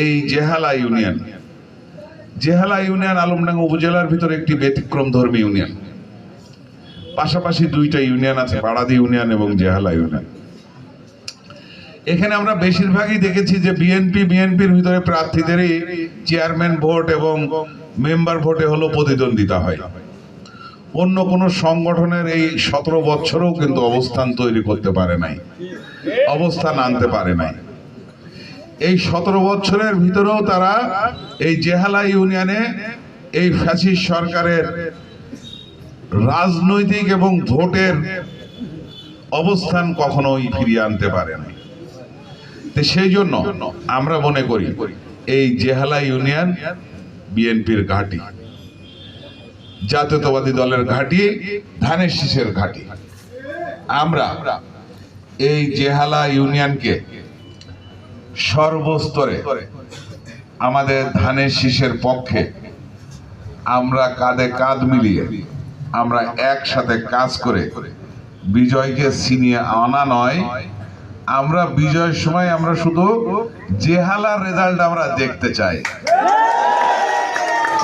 এই Jehala union. Jehala union Alamdanga উপজেলার ভিতরে একটি ব্যতিক্রম ধর্মী ইউনিয়ন। পাশাপাশি দুইটা ইউনিয়ন আছে বাড়াদি ইউনিয়ন এবং জেহালা ইউনিয়ন। এখানে আমরা বেশিরভাগই দেখেছি যে বিএনপি বিএনপির ভিতরে প্রার্থীদেরই চেয়ারম্যান ভোট এবং মেম্বার ভোটে হলো প্রতিদ্বন্দ্বিতা হয়। অন্য কোনো সংগঠনের এই সতেরো বছরও কিন্তু অবস্থান তৈরি করতে পারে নাই, অবস্থান আনতে পারে নাই। এই সতেরো বছরের ভিতরেও তারা এই জেহালা ইউনিয়নে এই ফ্যাসিস্ট সরকারের রাজনৈতিক এবং ভোটের অবস্থান কখনোই ফিরিয়ে আনতে পারে না তো সেই জন্য আমরা মনে করি এই জেহালা ইউনিয়ন বিএনপির ঘাঁটি, জাতীয়তাবাদী দলের ঘাঁটি, ধানের শীষের ঘাঁটি। আমরা এই জেহালা ইউনিয়নকে সর্বস্তরে আমাদের ধানের শীষের পক্ষে আমরা কাঁধে কাঁধ মিলিয়ে আমরা একসাথে কাজ করে বিজয়কে ছিনিয়ে আনা নয়। আমরা বিজয়ের সময় আমরা শুধু জেহালার রেজাল্ট আমরা দেখতে চাই।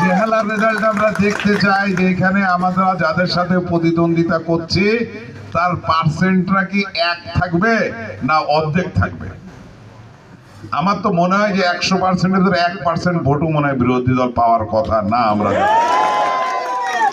জেহালার রেজাল্ট আমরা দেখতে চাই যে এখানে আমরা যাদের সাথে প্রতিদ্বন্দ্বিতা করছি, তার পার্সেন্টটা কি এক থাকবে না অর্ধেক থাকবে? আমার তো মনে হয় যে একশো পার্সেন্টের এক পার্সেন্ট ভোটও মনে হয় বিরোধী দল পাওয়ার কথা না আমরা।